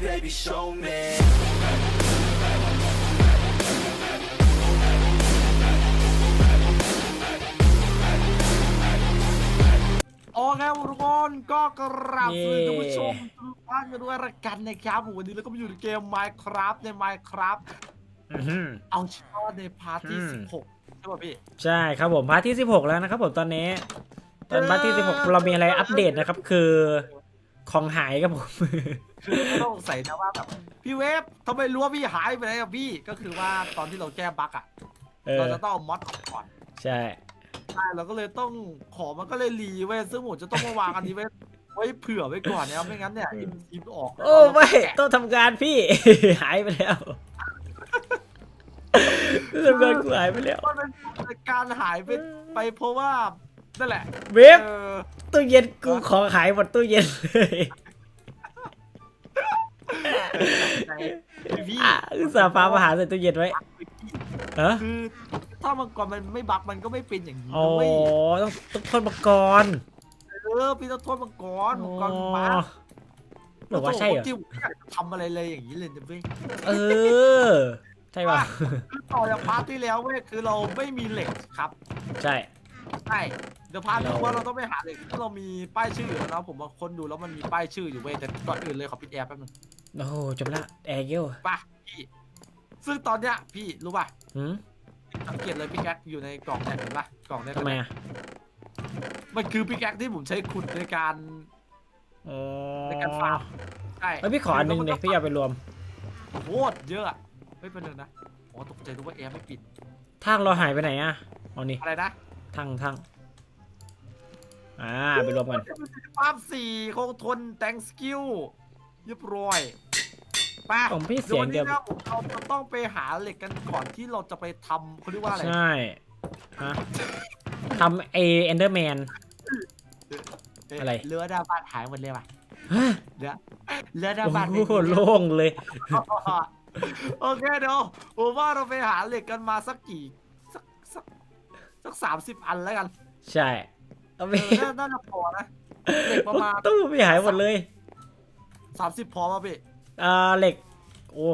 baby, show me. โอเคครับทุกคนก็กราบสวัสดีเย้ท่านผู้ชมทุกท่านกันด้วยละกันนะครับผมวันนี้เราก็มาอยู่ในเกม Minecraft ใน Minecraft อื้อหือเอาเฉพาะในพาร์ทที่อืม16 ใช่ป่ะพี่ ใช่ครับผมพาร์ทที่ 16 แล้วนะครับผมตอนนี้ ตอนพาร์ทที่ 16 เรามีอะไรอัปเดตนะครับ คือ ของหายครับผมคือไม่ต้องใส่นะว่าแบบพี่เวฟทำไมรู้ว่าพี่หายไปไหนกับพี่ก็คือว่าตอนที่เราแก้บั๊กอะเอเราอ จะต้องเอามอดออกก่อนใช่ ใช่เราก็เลยต้องของมันก็เลยรีเว้ยซึ่งผมจะต้องมาวางอันนี้ไว้ไว้เผื่อไว้ก่อนนะครับไม่งั้นเนี่ยอิมอิมออกโอ้ไม่ต้องทำการพี่ หายไปแล้วทำการกูหายไปแล้วมันเป็นการหายไปไปเพราะว่า นั่นแหละเวฟเออตู้เย็นกูของหายหมดตู้เย็นเลยพี่อะอุตส่าห์ฟ้ามาหาใส่ตู้เย็นไว้ฮะคือถ้ามังกรมันไม่บักมันก็ไม่เป็นอย่างนี้อ๋อนะเว้ยต้องต้องทนมังกรเออพี่ต้องโทษมังกรมังกรมาบอกว่าใช่เหรอ จิ้วไม่อยากจะทำอะไรเลยอย่างนี้เลยนะเว้ย เออ ใช่ป่ะ คือต่อจากพาร์ทที่แล้วเว้ยคือเราไม่มีเหล็กครับ ใช่ ใช่เดี๋ยวพาร์ทนี้เราว่าเราต้องไปหาเหล็กถ้าเรามีป้ายชื่ออยู่แล้วนะผมมาค้นดูแล้วมันมีป้ายชื่ออยู่เว้ยแต่ก่อนอื่นเลยขอปิดแอร์แป๊บนึงโอ้โหจบละแอร์เกลไป่ะพี่ซึ่งตอนเนี้ยพี่รู้ป่ะหืมสังเกตเลยพี่แก๊กอยู่ในกล่องเนี่ยเห็นป่ะกล่องเนี่ยทำไมอะมันคือพี่แก๊กที่ผมใช้ขุดในการอ๋อในการฟาร์มใช่เอ้ยพี่ขออันหนึงเลยพี่เอาไปรวมโคตรเยอะอะไม่เป็นไรนะอ๋อตกใจนึกว่าแอร์ไม่ปิดทางเราหายไปไหนอะเอานี่อะไรนะ ทางทางอ่าไปรวมกันภาพสี่คงทน thank you เรียบร้อยไปของพี่เดี๋เสียวยงวันเดีนี้ยวนะผมเราจะต้องไปหาเหล็กกันก่อนที่เราจะไปทำเขาเรียกว่าอะไรใช่ฮะทำเอเอนเดอร์แมนเอ๊ะอะไรเรือดาบ้านหายหมดเลยว่ะฮะเรือเรือดาโอ้บ้านโหโล่งเลยโอเคเดี๋ยวผมว่าเราไปหาเหล็กกันมาสักกี่สักสัก สักสามสิบอันแล้วกันใช่เอาไปเออน่าน่าจะพอนะเหล็กประมาณตู้พี่หายหมดเลยสามสิบพอป่ะพี่อ่าเหล็ก โอ้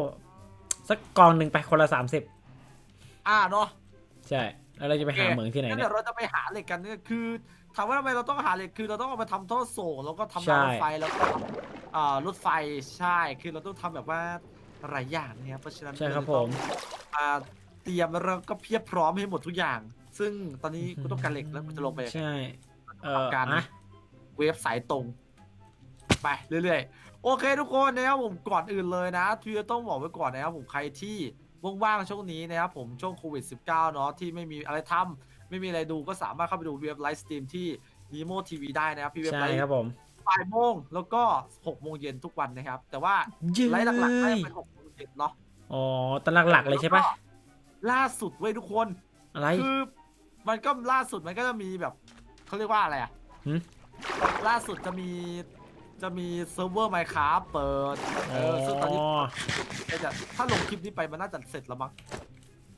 สักกองหนึ่งไปคนละสามสิบอ่าเนาะใช่ แล้วเราจะไปหาเหมืองที่ไหนงั้นเนี่เดี๋ยยวเราจะไปหาเหล็กกันเนี่ยคือถามว่าทำไมเราต้องหาเหล็กคือเราต้องเอาไปทำท่อส่งแล้วก็ทำใช่รางรถไฟแล้วก็ทำอ่ารถไฟใช่คือเราต้องทำแบบว่าหลายอย่างนะครับเพราะฉะนั้นใช่ครับเาจะต้องผมอ่าเตรียมแล้วก็เพียบพร้อมให้หมดทุกอย่าง ซึ่งตอนนี้กูต้องการเหล็กแล้วกูจะลงไปใช่ เออทำการอะเวฟสายตรง ไปเรื่อยๆ โอเคทุกคนนะครับผมก่อนอื่นเลยนะที่จะต้องบอกไว้ก่อนนะครับผมใครที่ว่างๆช่วงนี้นะครับผมช่วงโควิด -19 เนาะที่ไม่มีอะไรทำไม่มีอะไรดูก็สามารถเข้าไปดูเว็บไลฟ์สตรีมที่ Nemo TV ได้นะครับ พี่เว็บใช่ไลฟ์ครับผมบ่ายโมงแล้วก็6โมงเย็นทุกวันนะครับ แต่ว่าเย้ไลฟ์หลักๆก็จะเป็น6โมงเย็นเนาะอ๋อตอนหลักๆเลยใช่ปะแวก็ล่าสุดเว้ยทุกคน อะไรคือ มันก็ล่าสุดมันก็จะมีแบบเขาเรียกว่าอะไรอะหืมล่าสุดจะมีจะมีเซิร์ฟเวอร์ไมค์ครับเปิดเออซึ่งตอนนี้ก็จะถ้าลงคลิปนี้ไปมันน่าจะเสร็จแล้วมั้ง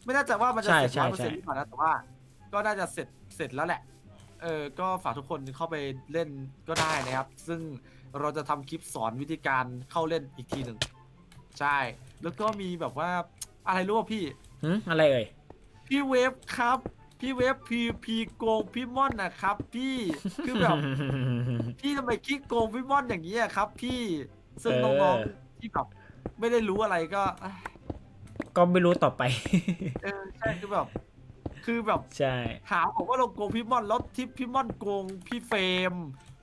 ไม่แน่ใจว่ามันจะเสร็จใช่ร้อยเปอร์ใช่ เซ็นต์หรือเปล่านะแต่ว่า ก็น่าจะเสร็จเสร็จแล้วแหละ เออก็ฝากทุกคนเข้าไปเล่นก็ได้นะครับ ซึ่งเราจะทำคลิปสอนวิธีการเข้าเล่นอีกทีหนึ่งใช่ แล้วก็มีแบบว่าอะไรรู้ป่ะพี่หืมอะไรเอ่ยพี่เวฟครับ พี่เวฟพีพีโกงพี่ม่อนนะครับพี่คือแบบ พี่ทำไมขี้โกงพี่ม่อนอย่างนี้อะครับ พี่ซึ่งเออน้องๆที่แบบไม่ได้รู้อะไรก็อะก็ไม่รู้ต่อไป เออใช่คือแบบ คือแบบใช่หาผมว่าเราโกงพี่ม่อนแล้วที่พี่ม่อนโกงพี่เฟรม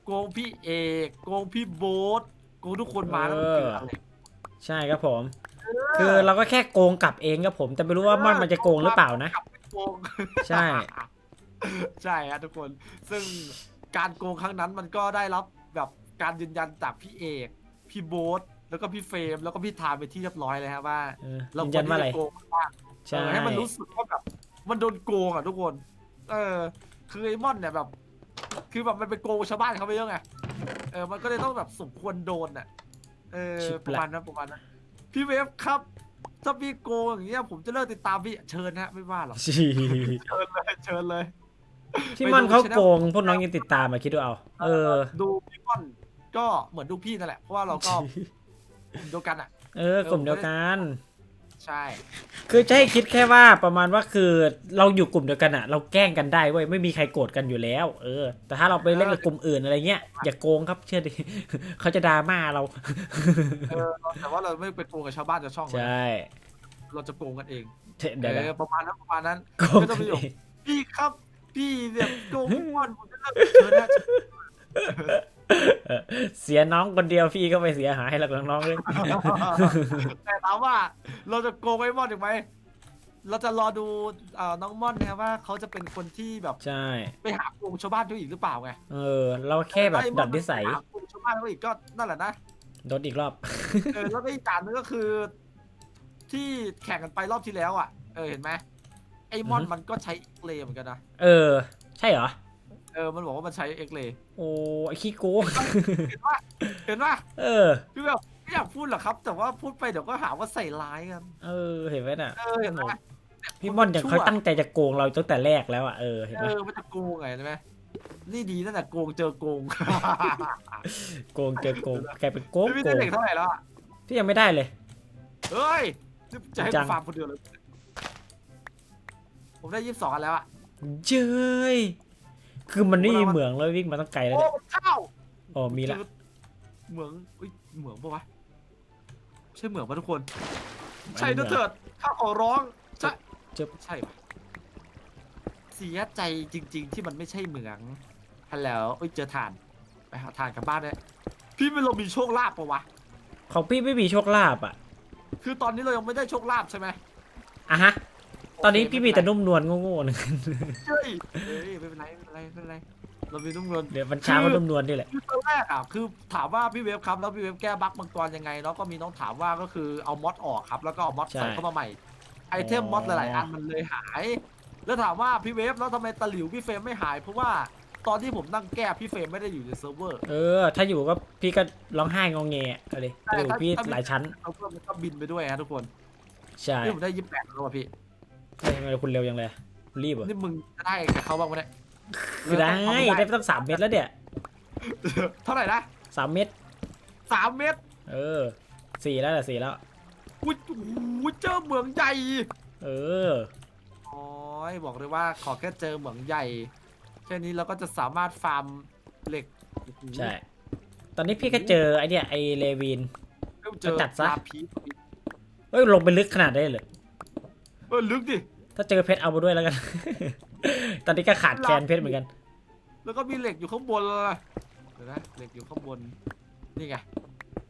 โกงพี่เอกโกงพี่โบ๊ทโกงทุกคนมาแล้วมันคืออะไรใช่ครับผม คือเราก็แค่โกงกลับเองครับผม แต่ไม่รู้ว่ามันมันจะโกงหรือเปล่านะกลับไป โกง ใช่ ใช่ฮะทุกคน ซึ่งการโกงครั้งนั้นมันก็ได้รับแบบการยืนยันจากพี่เอก พี่โบ๊ทแล้วก็พี่เฟรมแล้วก็พี่ทามไปที่เรียบร้อยเลยครับว่า เออเรายืนยันว่าอะไรควที่จโกงบ้างใช่เออให้มันรู้สึกว่าแบบมันโดนโกงอะทุกคน เออ คือไอ้ม่อนเนี่ยแบบ คือแบบมันไปโกงชาวบ้านเขาไปเยอะไงเออมันก็เลยต้องแบบสมควรโดนอะเออชิบประละมาณนั้นประมาณนั้นพี่เวฟครับ ถ้าพี่โกงอย่างเงี้ยผมจะเลิกติดตามพี่เชิญฮะไม่ว่าหรอกชีเชิญเลยเชิญเลยที่มันเขาโกงพวกน้องยังติดตามมาคิดดูเอา เออ ดูพี่ม่อนก็เหมือนดูพี่นั่นแหละเพราะว่าเราก็กลุ่มเดียวกันอะ เออกลุ่มเดียวกัน ใช่ คือจะให้คิดแค่ว่าประมาณว่าคือเราอยู่กลุ่มเดียวกันอะเราแกล้งกันได้เว้ยไม่มีใครโกรธกันอยู่แล้ว เออ แต่ถ้าเราไปเล่นกับกลุ่มอื่นอะไรเงี้ยอย่าโกงครับเชื่อดิ เขาจะดราม่าเรา เออแต่ว่าเราไม่ไปโกงกับชาวบ้านชาวช่องนะใช่เราจะโกงกันเองเดี๋ยวเอนะอประมาณนั้นประมาณนั้นโกงไม่ต้กัองนไปหยกเองพี่ครับ พี่เนี่ยโกงพี่บอลผมจะเลิกเชิญนะ เออเสียน้องคนเดียวพี่ก็ไปเสียหายให้แล้วกับน้องๆเลยแต่ถามว่าเราจะโกงไอ้มอนอีกไหมเราจะรอดูเอ่อน้องม่อนนะครับว่าเขาจะเป็นคนที่แบบใช่ไปหาโกงชาวบ้านด้วยอีกหรือเปล่าไงเออ เราแค่แบบไอ้ม่ดัอดนิสัยไปหาโกงชาวบ้านด้วยอีกก็นั่นแหละนะโดนอีกรอบเออแล้วก็อีกอย่างหนึงก็คือ ที่แข่งกันไปรอบที่แล้วอะ เออเห็นไหมไอ้มอนอือฮึมันก็ใช้เอ็กเลเหมือนกันนะเออ ใช่เหรอ เออมันบอกว่ามันใช้เอ็กเลโอ้ไอขี้โกงเห็นปะเห็นปะเออคือแบบไม่อยากพูดหรอกครับ แต่ว่าพูดไปเดี๋ยวก็หาว่าใส่ร้ายกันเออเห็นไหมน่ะเออเห็นไหมพี่ม่อนอย่างเขาตั้งใจจะโกงเราตั้งแต่แรกแล้วอะเออเห็นเอไหมอมันจะโกงไงใช่ไหมนี่ดีตั้งแต่โกงเจอโกงโกงเจอโกงแกเป็นโกงไม่โกได้งเด็กเท่าไหร่แล้วอะพี่ยังไม่ได้เลยเฮ้ยจะให้จัผงมฟาร์มคนเดียวเลยผมได้ยี่สิบสองอันแล้วอะเจ้ย คือมันไม่มีเหมืองเลยวิ่งมาตั้งไกลแล้วโอ้เนี่ยมันเข้าอ๋อมีละ เหมืองอุ้ยเหมืองปะวะใช่เหมืองปะทุกคน ใช่นะเถิดข้าขอร้องใช่เจ็บ ใช่ปะเสียใจจริง ๆ ที่มันไม่ใช่เหมืองฮัลโหลเอ้ยเจอถ่านไปหาถ่านกลับบ้านเลยพี่ไม่เรามีโชคลาภปะวะของพี่ไม่มีโชคลาภอะคือตอนนี้เรายังไม่ได้โชคลาภใช่ไหมอะฮะ ตอนนี้โเคพี่มีแต่นุ่มนวลโง่ๆหนึ่งเฮ้ยเฮ้ยไม่เป็นไรไม่เป็นไรไม่เป็นไรเรามีนุ่มเงินเดี๋ยวมันช้าก็นุ่มนวลนี่แหละ คือตอนแรกอะคือถามว่าพี่เวฟครับแล้วพี่เวฟแก้บั๊กมังกรยังไงเนาะก็มีน้องถามว่าก็คือเอามอดออกครับ แล้วก็เอามอดใช่ใส่เข้ามาใหม่ไอเทมมอดหลายๆอันมันเลยหาย แล้วถามว่าพี่เวฟแล้วทำไมตะหลิวพี่เฟรมไม่หายเพราะว่าตอนที่ผมนั่งแก้พี่เฟรมไม่ได้อยู่ในเซิร์ฟเวอร์เออ ถ้าอยู่ก็พี่ก็ร้องไห้งองแงเอาเลยใช่อยู่ถ้าพี่ถ้าหลายชั้นเซิร์ฟเวอร์มันก็บินไปด้วยฮะทุกคนใช่ นี่ผมได้ยี่สิบแปดแล้วว่ะพี่ เฮ้ยทำไมคุณเร็วยังเลยคุณรีบเหรอนี่มึงจะได้กับเขาบ้างไหมเนี่ยคือได้เอาม่ได้ตั้งสามเม็ดแล้วเนี่ยเท่าไหร่นะสามเม็ดสามเมตรเออสี่แล้วแหละสี่แล้วอุ้ยอุ้ยเจอเหมืองใหญ่เออโอ้ยบอกเลยว่าขอแค่เจอเหมืองใหญ่แค่นี้เราก็จะสามารถฟาร์มเหล็กโอ้โหใช่ตอนนี้พี่ก็เจอไอเนี่ยไอเลวินเริ่มเจอจัดซะลาพีสเอ้ยลงไปลึกขนาดได้เลย เออลึกดิ ถ้าเจอเพชรเอามาด้วยแล้วกัน ตอนนี้ก็ขาดแคลนเพชรเหมือนกัน แล้วก็มีเหล็กอยู่ข้างบนเลยเดี๋ยวนะเหล็กอยู่ข้างบน นี่ไง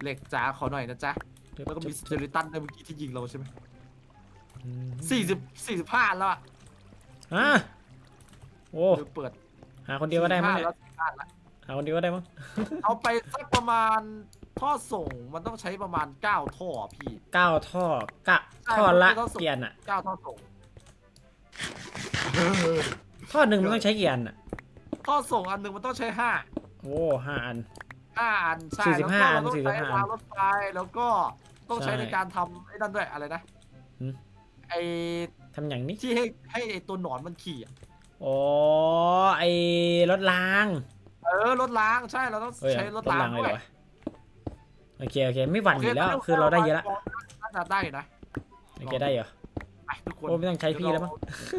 เหล็กจ๋าขอหน่อยนะจ๊ะ แล้วก็มีสเตลิตันในเมื่อกี้ที่ยิงเราใช่ไหมสี่สิบสี่สิบห้าแล้วอะอะโอ้เดี๋ยวเปิด หาคนเดียวก็ได้มั้ง45เนี่ยแล้ว45แล้วหาคนเดียวก็ได้มั้งเอาไปสักประมาณ ท่อส่งมันต้องใช้ประมาณเก้าท่อพี่เก้าท่อกะใช่ท่อละมันไม่ต้องส่งเกียร์นอะเก้าท่อส่งท่อหนึ่งมันต้องใช้กี่อันอะท่อส่งอันหนึ่งมันต้องใช้ห้าโอ้ห้าอันห้าอันใช่สี่สิบห้าแล้วก็อันเราต้องใช้45รางรถไฟแล้วก็ต้องใช้ใช่ในการทำไอ้นั่นด้วยอะไรนะหืมไอ้ทำอย่างนี้ที่ให้ให้ไอ้ตัวหนอนมันขี่อะอ๋อไอรถล้าง เออรถล้างใช่เราต้องเฮ้ยใช้รถรถล้างล้างเลยด้เหวรยอวะ โอเคโอเค ไม่หวั่นอยู่แล้วโคือเราได้เยอะละน่าจะได้นะโอเคได้เหรอไปทุกคนโอ้ไม่ต้องใช้พี่แล้วมั้ง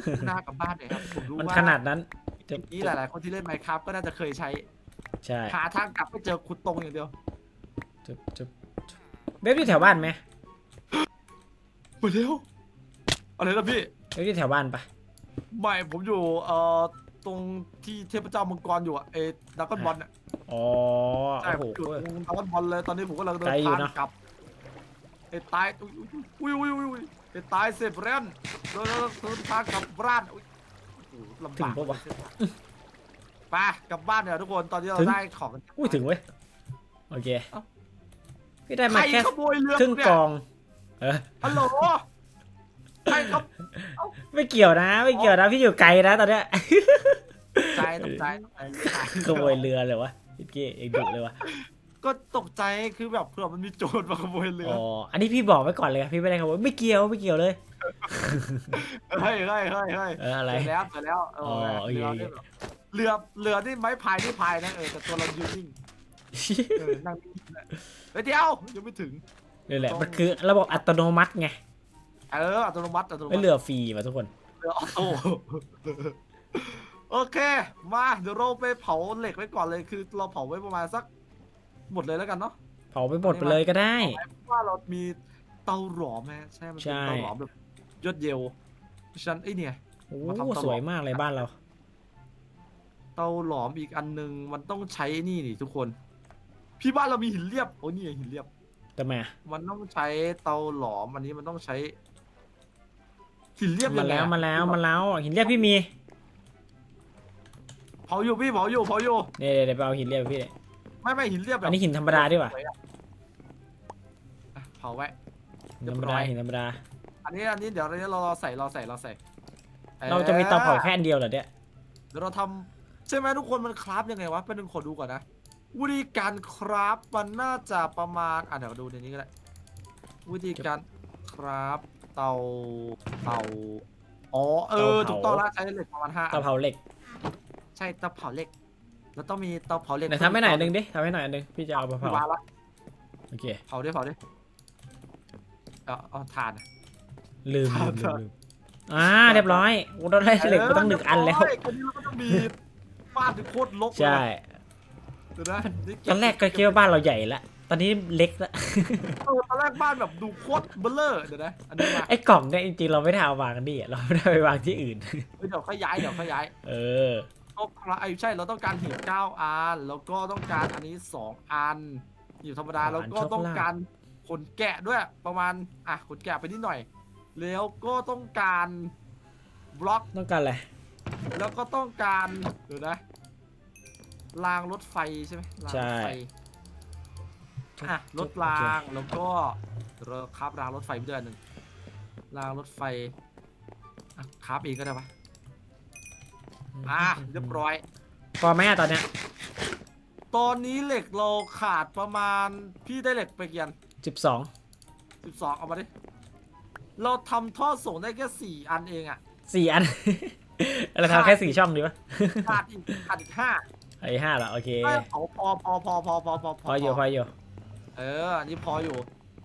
เดี๋ยเราหน้ากลับบ้านเลยครับผมรู้มันว่าขนาดนั้นนี่หลาย ๆ คนที่เล่นไมค์ครับก็น่าจะเคยใช้ใช่หาทางกลับไม่เจอขุดตรงอย่างเดียวจุ๊บจุ๊บจุ๊บเบฟอยู่แถวบ้านไหมไปเร็วอะไรนะพี่เบฟอยู่แถวบ้านปะไม่ผมอยู่เอ่อตรงที่เทพเจ้ามังกรอยู่อะเอดักกอนบอลอะ อ๋อใช่โอ้ผมโหอยู่ตรงดักกอนบอลเลยตอนนี้ผมก็เลยเดินไกลอยู่ทางนะ กลับไอ้ตายอุ้ยอุ้ยอุ้ยอุ้ยไอ้ตายเสร็จเรนเดินเดินทางกลับบ้านอุ้ยโอ้โหลำถึงบากปะวะ ไปกลับบ้านเดี๋ยวทุกคนตอนนี้เราถึง ได้ของกัน อุ้ยถึงเว้ย โอเคเอ้า พี่ได้ใคมารแค่ขโมยเรือครึ่งเนี่ยกอง เออ ฮัลโหลใครครับไม่เกี่ยวนะ ไม่เกี่ยวนะ พี่อยู่ไกลนะตอนเนี้ย ใจตกใจตกใจขโมยเรือเลยวะ พี่เก้เองดุเลยวะก็ตกใจคือแบบเผื่อมันมีโจรมาขโมยเรืออ๋ออันนี้พี่บอกไว้ก่อนเลยพี่ไม่ได้ขโมยไม่เกี่ยวไม่เกี่ยวเลย เฮ้ยเฮ้ยเฮ้ยเฮ้ยเอออะไร เสร็จแล้วเสร็จแล้วเอออ๋อโอเค เรือโอเคนี่แบบเรือเรือนี่ไม้พายนี่พายนะเออแต่ตัวเรายืนนิ่งเออนั่งนิ่งๆนะเฮ้ยเดี๋ยวยังไม่ถึง นี่แหละมันคือระบบอัตโนมัติไงเอออัตโนมัติอัตโนมัไม่ติ เหลือฟรีว่ะทุกคน เรือออโต้ โอเค มาเดี๋ยวเราไปเผาเหล็กไว้ก่อนเลยคือ เราเผาไว้ประมาณสัก หมดเลยแล้วกันเนาะเผาไปหมดไปเลยก็ได้ เพราะว่าเรามีเตาหลอมไหมใช่มันเป็นใช่ เตาหลอมแบบยอดเยี่ยวฉันไอยเนี่ย โอ้มาทำตลอด สวยมากเลยบ้านเรา เตาหลอมอีกอันหนึงมันต้องใช้นี่นี่ทุกคน พี่บ้านเรามีหินเรียบโอ้นี่ไงหินเรียบทำไมอะมันต้องใช้เตาหลอมอันนี้มันต้องใช้หินเรียบมายังไงแล้วอะมาแล้วมาแล้วหินเรียบพี่มีเผาอยู่พี่เผาอยู่เผาอยู่เดี๋ยวเดี๋ยวเดี๋ยวไปเอาหินเรียบพี่เลยไม่ไม่หินเรียบแบบอันนี้หินธรรมดาดีกว่าสวยอะอะเผาไว้ หินธรรมดาหินธรรมดา อันนี้อันนี้เดี๋ยวเราเราเราใส่เราใส่เราใส่เราจะมีเตาเผาแค่อันเดียวเหรอเนี่ยเดี๋ยวเราทำใช่ไหมทุกคนมันคราฟยังไงวะเป็นหนึ่งขอดูก่อนนะวิธีการคราฟมันน่าจะประมาณอะเดี๋ยวดูในนี้ก็ได้วิธีการคราฟเตาเตาอ๋อเออถูกต้องแล้วใช้เหล็กประมาณห้าเตาเผาเหล็กใช่เตาเผาเหล็กแล้วต้องมีเตาเผาเหล็กไหนทำให้หน่อยหนึ่งดิทำให้หน่อยหนึ่งพี่จะเอาไปเผาเผาวางละโอเคเผาดิเผาดิเอาเอาถ่านอะลืมครัลืบมลืมลืมอ่าเรียบร้อยโอ้เราได้เหล็กไปตั้งหนึ่งอันแล้วเรียบร้ยคนนี้เราก็ต้องมีบ้านถึงโคตรลกเลยใช่เดี๋ยวนะนี่ตอนแรกก็คิดว่าบ้านเราใหญ่ละตอนนี้เล็กละเออตอนแรกบ้านแบบดูโคตรเบลเลอร์เดี๋ยวนะอันนี้มาไอ้กล่องเนี่ยจริงๆเราไม่ได้เอาวางกันดิเราไม่ได้ไปวางที่อื่นเฮ้ยเดี๋ยวเขาย้ายเดี๋ยวเขาย้าย เออ ก็คราไอ้ใช่เราต้องการหีบเก้าอันแล้วก็ต้องการอันนี้สองอันหีบธรรมดาอันแล้วก็โชคลาภต้องการขนแกะด้วยประมาณอะขนแกะไปนิดหน่อย แล้วก็ต้องการบล็อกต้องการอะไรแล้วก็ต้องการเดี๋ยวนะรางรถไฟใช่ไหมรางรถไฟอะรถรางแล้วก็เราคราบรางรถไฟไปด้วยอันหนึ่งรางรถไฟอะคราบเองก็ได้ปะ อะเรียบร้อย พอไหมอะตอนเนี้ยตอนนี้เหล็กเราขาดประมาณพี่ได้เหล็กไปกี่อันสิบสองสิบสองเอามาดิ เราทำท่อส่งได้แค่สี่อันเองอะสี่อัน เราทำแค่สี่ช่องดีปะขาดอีกขาดอีกห้าไอ้ห้าเหรอโอเคไม่พอพอพอพอพอพอพอพออยู่พออยู่เอออันนี้พออยู่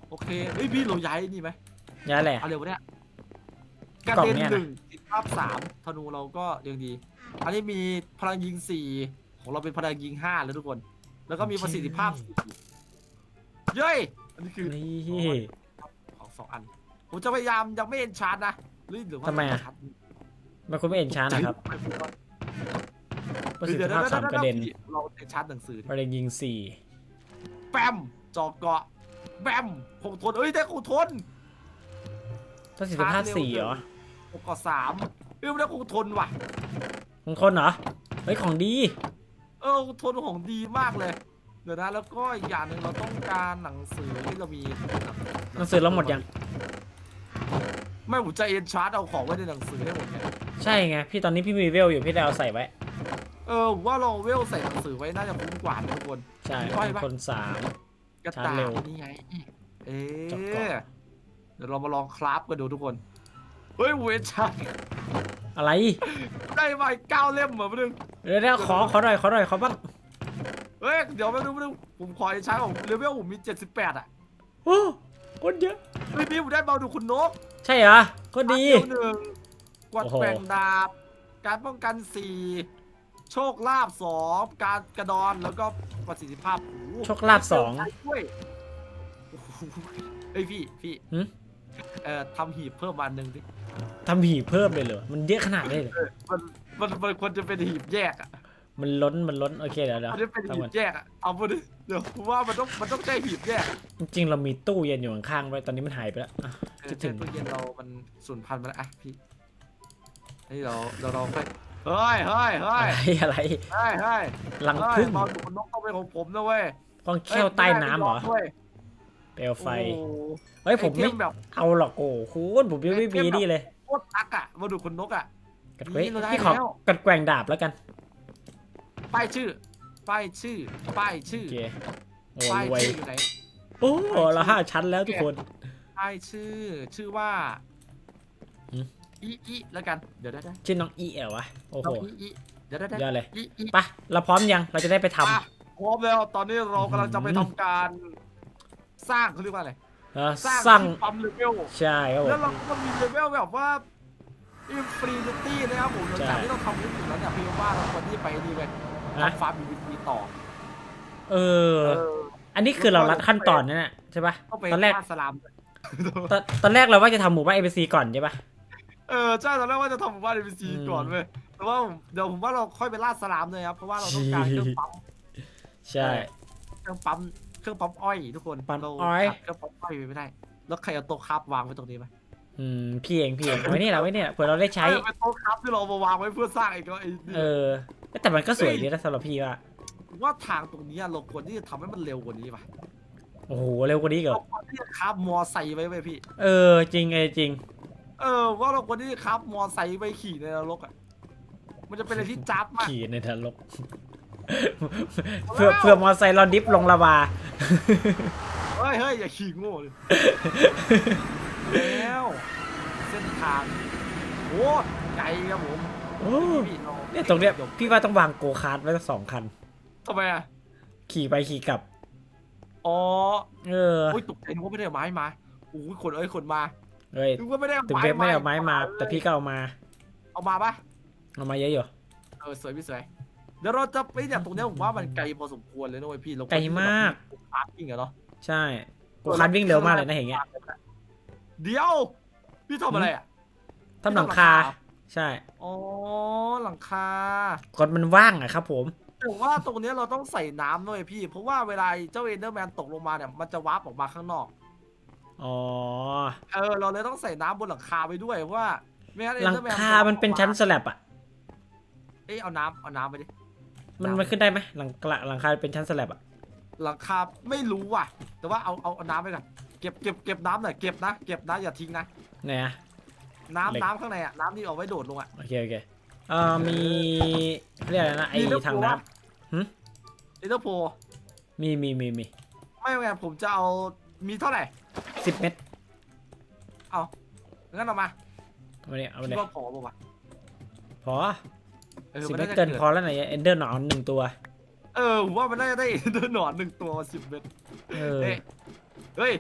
โอเคเฮ้ยพี่เราย้ายนี่ไหมย้ายแหละ เอาเร็ววะเนี่ยกกล่ระองเด็นเนี่ยนะ หนึ่งติดภาพสามธนูเราก็ยังดี อันนี้มีพลังยิงสี่ของเราเป็นพลังยิงห้าแล้วทุกคน แล้วก็มีประสิทธิภาพสี่เย้ยอันนี้คือนี่ ของสองอัน ผมจะพยายามยังไม่เอ็นชาร์จนะหรือหรือว่าทำไมอะชาร์จมันคุณไม่เอ็นชาร์นะครับประสิทธิภาพสามกระเด็นเราเอ็นชาร์จหนังสือดิประเด็นยิงสี่แปมจอกเกาะแบมคงทนเอ้ยได้คงทนประสิทธิภาพสี่เหรอคงเกาะสามเอ้ยไม่ได้คงทนว่ะ ของคนเหรอ เฮ้ยของดี เออคงทนของดีมากเลย เดี๋ยวนะแล้วก็อีกอย่างหนึ่งเราต้องการหนังสือที่เรามีหนังสือเราหมดยัง ไม่ผมจะเอ็นชาร์จเอาของไว้ในหนังสือให้หมดเนี่ยใช่ไงพี่ตอนนี้พี่มีเวลอยู่พี่ได้เอาใส่ไว้ เออผมว่าเราเวลใส่หนังสือไว้น่าจะคุ้มกว่านะทุกคน ใช่ค่อยปะ คนสาม กระชาร์ต่าจเร็ยวนี่ไง เอ๊จบก่อนะเดี๋ยวเรามาลองคราฟกันดูทุกคน เฮ้ยเวทชัน อะไรได้มาอีกเก้าเล่มเหมือนนึงเดี๋ยวเดี๋ยวขอขอหน่อยขอหน่อยขอบ้างเฮ้ยเดี๋ยวมาดูมาดูผมขอใช้ของเลเวลผมมี 78 อะโอ้คนเยอะเฮ้ยนี่ผมได้เบาดูคุณนกใช่เหรอก็ดีเยวหนึ่งกวัดโอ้โหแกว่งดาบ การป้องกัน 4 โชคลาภ2การกระดอนแล้วก็ประสิทธิภาพโอ้โหโชคลาภสองด้วยโอ้โหเฮ้ยพี่พี่หึ เอ่อทำหีบเพิ่มมาอันหนึ่งดิทำหีบเพิ่มเลยเหรอ มันเยอะขนาดนี้เลยเหรอมันมันมันควรจะเป็นหีบแยกอะมันล้น มันล้น โอเคเดี๋ยวเดี๋ยวมันจะเป็นทำหีก่อบนแยกอะเอาไปดิเดี๋ยวผมว่ามันต้องมันต้องใช้หีบแยกจริงๆเรามีตู้เย็นอยู่ข้างๆไว้ ตอนนี้มันหายไปแล้วอะคิดถึง ตู้เย็นเรา มันสูญพันธุ์ไปแล้วอะพี่เฮ้ยเราเราเราค่อยเฮ้ยเฮ้ยเฮ้อะยไรอะไร เฮ้ยเฮ้ยลังเฮ้ยพึ่งบอลถูกนกต้องเป็นของผมนะเว้ยกองแก้วใต้น้ำเหรอเฮ้ย เปลวไฟโอ้โหเฮ้ย ผมไอไม่เทแบบเอาหรอกโอ้โหคุณผมยังไม่มีนี่เลยโคตรตักอะมาดูคนนกอะกัดเว้ยนี่เราได้พี่ขอแล้วกัดแกว่งดาบแล้วกัน ป้ายชื่อ ป้ายชื่อ ป้ายชื่อโอเคโอ้ป้ายรวยชื่ออยู่ไหนโอ้เราห้าชั้นแล้วทุกคน ป้ายชื่อ ชื่อว่าหืมอีอีแล้วกัน เดี๋ยวได้ได้ชื่อน้องอีเอลวะโอ้โหน้องอีอีเดี๋ยวได้ได้ยอดเลยอีอีไปะเราพร้อมยัง เราจะได้ไปทำอะพร้อมแล้ว ตอนนี้เรากำลังจะไปอืมทำการ สร้างเขาเรียกว่าอะไรฮเออสร้างสร้างที่ปั๊มเลเวลใช่ครับผแล้วมเราก็มีเลเวลแบบว่าอินฟรีนิตี้นะครับผมหลังจากใช่ที่เราทำคลิปอยู่แล้วเนี่ยพี่ว่าเราควรที่จะไปนี่ไปนะทำฟาร์มอีวีต่อเออ เออ อันนี้คือเรารัดขั้นตอนนั่นแหละใช่ปะต้องไปตอนแรกฆ่าสลาม ตอนตอนแรกเราว่าจะทำหมู่บ้านเอ c ซีก่อนใช่ปะ เออใช่ตอนแรกว่าจะทำหมู่บ้านเอ็ซีอืม ก่อนเว้ยแต่ว่าผมเดี๋ยวผมว่าเราค่อยไปล่าสลามเลยครับ เพราะว่าเราต้องการเครื่องปั๊มใช่ เครื่องปั๊มเค รื่องปั๊มอ้อยทุกคนปั๊มเราอ้อยขาดเครื่องปั๊มอ้อยไปไม่ได้ แล้วใครเอาโต๊ะครับวางไว้ตรงนี้ไหมอืมพี่เองพี่เองเอาไว้นี่แหละไว้เนี่ยเผื่อเราได้ใช้ เออเป็นโต๊ะครับที่เราเอามาวางไว้เพื่อสร้างไอ้ก็ไอ้นี่เออ แต่มันก็สวยดีนะสำหรับพี่ว่าผมว่าทางตรงเนี้ยเราควรที่จะทำให้มันเร็วกว่านี้ป่ะโอ้โหเร็วกว่านี้อีกเหรเราอควรที่จะขับมอไซค์ไว้ไว้พี่ เออจริงไงจริง เออว่าเราควรที่จะขับมอไซค์ไปขี่ในนรกอะ มันจะเป็นอะไรที่จับมาก ขี่ในนรกเพื่อเพื่อมอไซค์เราดิฟลงลาวา เฮ้ยเฮ้ยอย่าขี่โง่เลยแล้ว เส้นทางโอ้ไกลครับผมโอ้พี่เราเนี่ยตรงเนี้ยพี่ว่าต้องวางโกคาร์ดไว้สักสองคันทำไมอะขี่ไปขี่กลับอ๋อเอออุ้ยตกใจนึกว่าไม่ได้เอาไม้มาโอ้ยขนเอ้ยขนมาเฮ้ยนึกว่าไม่ได้เอาถึงไม้เว็บไม่ได้เอาไม้มา แต่พี่ก็เอามา เอามาปะเอามาเยอะอยู่เออสวยพี่สวย เดี๋ยวเราจะไปเนี่ยตรงเนี้ยผมว่ามันไกลพอสมควรเลยนะเว้ยพี่เราไกลมากพาร์กิ้งอะเนาะใช่โกคาร์ดวิ่งเร็วมากเลยนะอย่างเงี้ยเดี๋ยว พี่ทำอะไรอะทำหลังคา ใช่ อ๋อหลังคากดมันว่างอะครับ ผม แต่ว่าตรงเนี้ยเราต้องใส่น้ำด้วยพี่ เพราะว่าเวลาเจ้าเอนเดอร์แมนตกลงมาเนี่ยมันจะวาร์ปออกมาข้างนอก อ๋อ เออเราเลยต้องใส่น้ำบนหลังคาไปด้วยเพราะว่าไม่งั้น หลัง Enderman คา มันเป็นชั้นสแลบอะ เอ้ยเอาน้ำเอาน้ำไปดิ มันมันขึ้นได้ไหมหลังกระหลังคาเป็นชั้นสแลบอะหลังคาไม่รู้ว่ะ แต่ว่าเอาเอาเอาน้ำไปก่อนเก็บเก็บเก็บน้ำหน่อยเก็บนะเก็บนะอย่าทิ้งนะไหนอะน้ำเหล็ก น้ำข้างในอะน้ำที่เอาไว้โดดลงอะโอเคโอเคเอ่อมีเรียกอะไรนะไอ้มีลูกถังหัวน้เอเดอร์โพำมีมีมีมีไม่ไงผมจะเอามีเท่าไหร่สิบเม็ดเอางั้นเอามาเอามาเนี่ยเอาคิมาดเนี่ยว่าพอป่าวะพอเออ สิบมันเม็ดน่าจะเกินเกินพอแล้วไหนเอนเดอร์หนอนหนึ่งตัว เออผมว่ามันน่าจะได้เอเดอร์หนอนหนึ่งตัวสิบเม็ดเออเฮ้ยเฮ้ย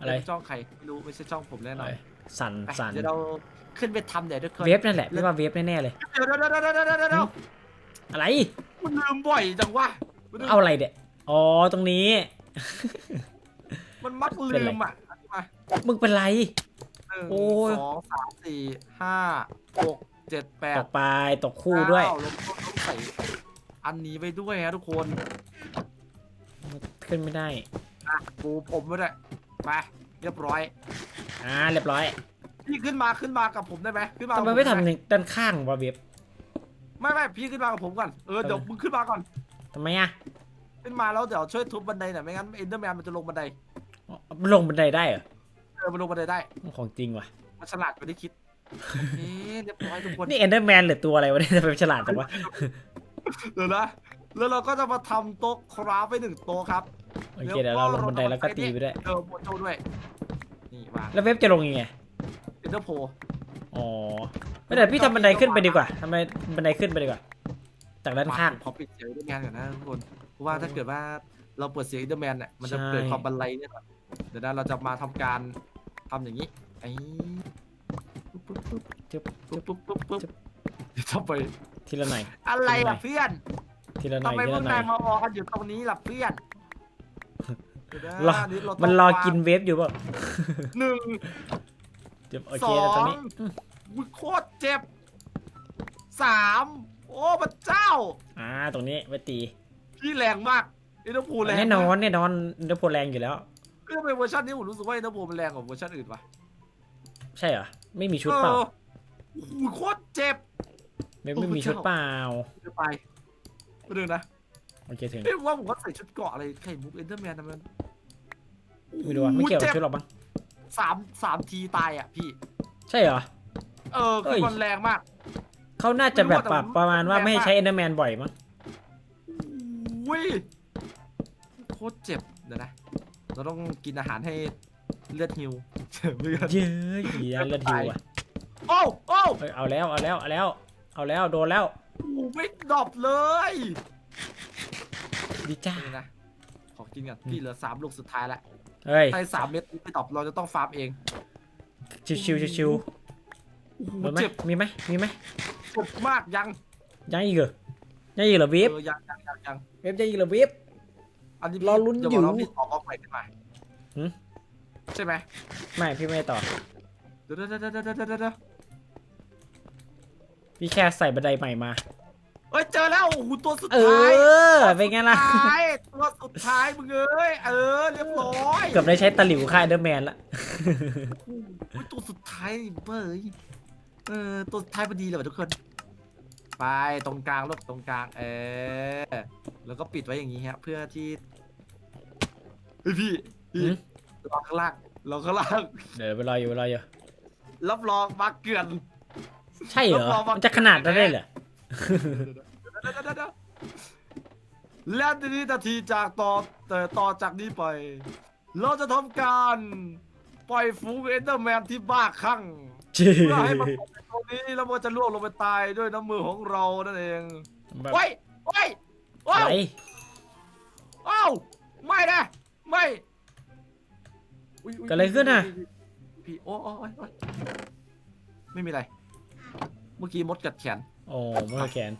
อะไรช่องใครไม่รู้ไม่ใช่ช่องผมแน่นอนสันไปสันเดี๋ยวเราขึ้นไปทำเดี๋ยวทุกคนเวฟนั่นแหละพี่ว่าเวฟแน่ๆเลยเดี๋ยวเดี๋ยวเดี๋ยวเดี๋ยวเดี๋ยวเดี๋ยวเดี๋ยวอะไรมันลืมบ่อยจังวะมันลืมเอาอะไรเด็ดอ๋อตรงนี้ มันมักลืมอะมามึงเป็นไรหนึ่งโอ้ยสองสามสี่ห้าหก เจ็ดแปตดกปลายตกคู่ด้วย เก้าแล้วก็ต้องใส่อันนี้ไปด้วยฮะทุกคนขึ้นไม่ได้อะปูผมไปด้วยไปเรียบร้อยอ่าเรียบร้อยพี่ขึ้นมาขึ้นมากับผมได้ไหมขึ้นมากับทำไมผไม่ด้ห ทำในด้านข้างวะเวฟไม่ไม่พี่ขึ้นมากับผมก่อน เออเดี๋ยวทำไมมึงขึ้นมาก่อน ทำไมอะขึ้นมาแล้วเดี๋ยวช่วยทุบบันไดหน่อยไม่งั้นเอ็นเดอร์แมนมันจะลงบันไดอ๋อมันลงบันไดได้เหรอเออมันลงบันไดได้ ของจริงว่ะมันฉลาดกว่าที่คิด เอ๊ะเรียบร้อยทุกคนนี่เอนเดอร์แมนหรือตัวอะไรวะเนี่ยทำไมฉลาดจังวะเดี๋ยวนะ แล้วเราก็จะมาทำโต๊ะคราฟไปหนึ่งโต๊ะครับโอเคเดี๋ยวเราลงบันไดแล้วก็ตีไปด้วยเออโมโจด้วย นี่วางแล้วเว็บจะลงยังไงเอ็นเดอร์โพอ๋อไม่แต่พี่ทำบันไดขึ้นไปดีกว่าทำไมบันไดขึ้นไปดีกว่า จากด้านข้างขอปิดเสียงเอ็นเดอร์แมนก่อนนะทุกคนเพราะว่าถ้าเกิดว่าเราเปิดเสียงเอ็นเดอร์แมนเนี่ยมันจะใช่เกิดความบันไลเนี่ยก่อนเดี๋ยวนะเราจะมาทำการทำอย่างนี้ไอ้ ปุ๊บปุ๊บจึ๊บปุ๊บปุ๊บปุ๊บปุ๊บจึ๊บเดี๋ยวทำไปทีละหน่อยอะไรทำไมอะเพื่อนทีละหน่ทำอยไมทีพวละกหน่นาอยยมาออกันอยู่ตรงนี้ล่ะเพื่อนเดี๋ยวนะรอนี่เาต้องมันรอวางกินเวฟอยู่เปล่าหนึ่งเดี๋ยวโอสเคองแล้วตอนนี้อืมอุ๊ยโคตรเจ็บสามโอ้พระเจ้าอ่าตรงนี้ไว้ตีพี่แรงมากอินเตอร์พูแรงแน่นอนแน่นอนเดอร์โพแรงอยู่แล้ว เพื่อเป็นเวอร์ชันนี้ผมรู้สึกว่าอินเตอร์พูมันแรงกว่าเวอร์ชันอื่นปะใช่เหรอ ไม่มีชุดเปล่าออโอ้โหโคตรเจ็บเว็บไม่มีชุดเปล่าจะไปไปดูนะโอเคถึงเอ้ยว่าผมว่าใส่ชุดเกราะอะไรไข่มุกเอนเตอร์แมนทำไมมันไม่รู้ว่าไม่เกี่ยวกับโอ้โหชุดจ็บหรอกมั้งสามสามทีตายอะพี่ ใช่เหรอ เออเอ้คือยมันแรงมาก เขาน่าจะแบบไม่รู้ปรับแต่ประมาณว่าแรงไม่ให้มากใช้เอนเดอร์แมนบ่อยมั้งอุ้ยโคตรเจ็บเดี๋ยวนะ เราต้องกินอาหารให้ เลือดฮิวเจ็บเลือดเย้ยอียเลือดหิวอะโอ้โอ้เฮ้ยเอาแล้วเอาแล้วเอาแล้วเอาแล้วโดนแล้วโหไม่ดรอปเลยดีจ้านี่นะขอกินก่อนพี่เหลือสามลูกสุดท้ายละโอเคเฮ้ยใช้สามเม็ดไม่ตอบเราจะต้องฟาร์มเองชิวชิวชิวชิวโอ้โหๆมีไหมเจ็บมีไหมมีไหมเจ็บมากยังยังอีกเหรอยังอีกเหรอวิบเออยังยังยังยังวิบยังอีกเหรอวิบอันนี้รอลุ้นเดี๋วอยู่เราพี่ขอบล็อกใหม่ขึ้นมาหืม ใช่ไหมไม่พี่ไม่ต่อเดี๋ยวเดี๋ยวเดี๋ยวเดี๋ยวเดี๋ยวเดี๋ยวพี่แค่ใส่บันไดใหม่มาเฮ้ยเจอแล้วโอ้โหตัวสุดเอท้ายอ เป็นไงล่ะสุดท้ายตัวสุดท้ายมึงเอ้ยเออเรียบร้อยเกือบได้ใช้ตะหลิวค่ายเดอร์แมนละโอ้ยตัวสุดท้ายเบ้ยเออตัวสุดท้ายพอดีเลยว่ะทุกคน ไปตรงกลางลูกตรงกลางเออแล้วก็ปิดไว้อย่างนี้ฮะเพื่อที่เฮ้ยพี่พี่หืม รอข้างล่างรอข้างล่างเดี๋ยวไปรออยู่ไปรออยู่รับรองมาเกลือน ใช่เหรอรับรองว่ามันจะขนาดนั้นได้เหรอและทีนี้นาทีจากต่อแต่ต่อจากนี้ไป เราจะทำการปล่อยฟูงเอนเดอร์แมนที่บ้าคลั่งจีเพื่อให้มันตกตรงนี้แล้วมันจะล่วงลงไปตายด้วยน้ำมือของเรานั่นเองแบบโอ้ยโอ้ยโอ้อะไรยอ้าวไม่นะไม่ อุ๊ยอุ๊ยเกิดอะไรขึ้นน่ะพี่โอ้โอ้โอ้ยโอ้ยไม่มีอะไร เมื่อกี้มดกัดแขน โอ้มือแขน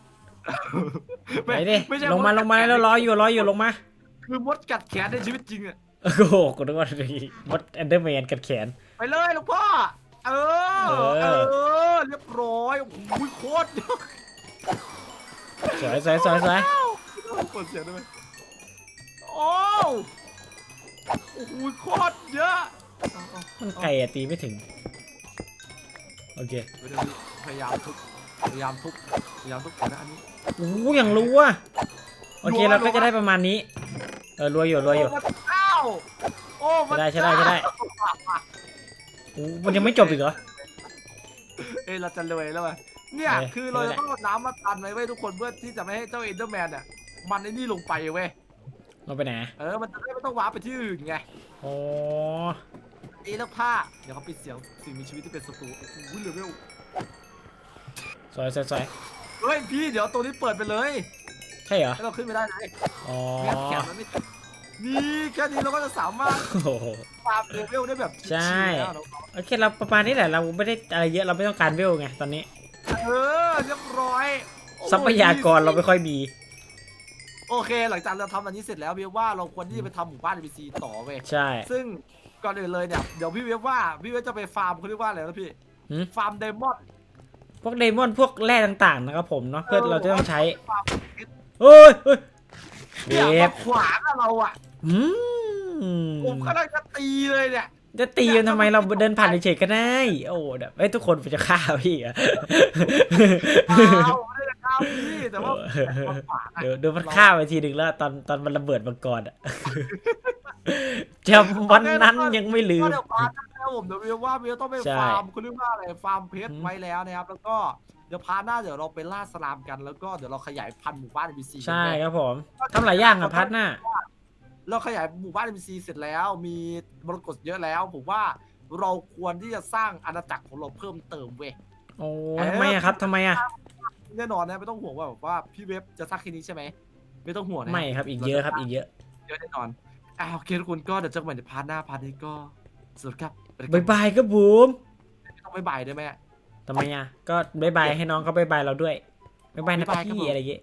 ไม่ไปดิไม่ใช่ลงมามดลกัดงมาแขนแล้วรออยู่รออยู่ลงมาคือมดกัดแขนในชีวิตจริงอะโอ้โหกูนึกว่ามดแอนเดอร์แมนกัดแขน ไปเลยหลวงพ่อ เออ เอเออ อ เรียบร้อย โอ้ยโคตรเยอะสวยสวยสวยสวยเปิดเสียงได้ไหมโอ้ โอ้โหโคตรเยอะมันไก่อะตีไม่ถึง โอเคเดี๋ยวนี้พยายามทุบพยายามทุบพยายามทุบก่อนนะอันนี้โอ้โหอย่างรู้อะโอเคเราก็จะได้ประมาณนี้ เออรวยอยู่รวยอยู่ อ้าวโอ้มันใช่ได้ใช่ได้ใช่ได้ โอ้มันยังไม่จบอีกเหรอ เอ้ยเราจะรวยแล้วไงเนี่ยเอ้ยคือเราจะได้ต้องเอาน้ำมาตันไว้เว้ทุกคนเพื่อที่จะไม่ให้เจ้าเอนเดอร์แมนเนี่ยมันไอ้นี่ลงไปเว้ย เราไปไหนเออ มันจะได้ไม่ต้องว้าร์ปไปที่อื่นไงโอ้เอ้แล้วผ้า เดี๋ยวเขาปิดเสียงสิ่งมีชีวิตที่เป็นศัตรูโอ้โหเลเวลสวยสวยสวยเฮ้ยพี่เดี๋ยวตัวนี้เปิดไปเลยใช่เหรอให้เราขึ้นไม่ได้เลยอ๋อแค่แขนมันไม่ติดนี่แค่นี้เราก็จะสามารถโอ้โหฟาร์มเลเวลได้แบบชิวๆใช่ แล้วเนอะโอเคเราประมาณนี้แหละเราไม่ได้อะไรเยอะเราไม่ต้องการเวลไงตอนนี้ เออเรียบร้อยโอ้โห ทรัพยากรเราไม่ค่อยมี โอเค หลังจากเราทำอันนี้เสร็จแล้วเบียว่าเราควรที่จะไปทำหมู่บ้าน NPC ต่อเว้ยใช่ ซึ่งก่อนอื่นเลยเนี่ยเดี๋ยวพี่เว็บว่าพี่เว็บจะไปฟาร์มเขาเรียกว่าอะไรนะพี่หืม ฟาร์มไดมอนด์พวกไดมอนด์พวกแร่ต่างๆนะครับผมเนาะเพื่อเราจะต้องใช้ฟาร์มเฮ้ยเฮ้ยเวเนี่ยฟมาขวางอะเราอะอืมผมกำลังจะตีเลยเนี่ยจะตีกันทำไมเราเดินผ่านเฉยๆก็ได้ โอ้แบบเอ้ยทุกคนจะฆ่าพี่เหรอะ เอา ไม่ได้จะฆ่าพี่แต่ว่ามาขวางอะเดี๋ยวเดี๋ยวมันฆ่าไปทีหนึ่งแล้วตอนตอนมันระเบิดมังกรอะจำวันนั้นยังไม่ลืก็มเดี๋ยวพาร์ทหน้าผมเดี๋ยววิวว่าวิวต้องไปใช่ฟาร์มเขาเรียกว่าอะไรฟาร์มเพชรอืมไว้แล้วนะครับ แล้วก็เดี๋ยวพาร์ทหน้าเดี๋ยวเราไปล่าสลามกันแล้วก็เดี๋ยวเราขยายพันธุ์หมู่บ้าน NPC กันใช่ด้วยครับผมทำหลายอย่างอะพัดหน้า เราขยายหมู่บ้าน NPC เสร็จแล้ว มีมรกตเยอะแล้ว ผมว่าเราควรที่จะสร้างอาณาจักรของเราเพิ่มเติมเว้ยโอ้ทำไมอะครับทำไมอะ แน่นอนนะไม่ต้องห่วงว่าแบบว่าพี่เว็บจะสร้างแค่นี้ใช่ไหมไม่ต้องห่วงนะไม่ครับอีกเยอะครับอีกเยอะเยอะแน่นอนอ่าโอเคทุกคนก็เดี๋ยวเจอกันใหม่ในพาร์ทหน้าพาร์ทนี้ก็สวัสดีครับบายบายครับบูมไม่ต้องบ๊ายบายด้วยแม่ทำไมอะก็บายบายให้น้องเขาบายบายเราด้วยบายบายนะบ๊ายบายครับพี่ผมอะไรเงี้ย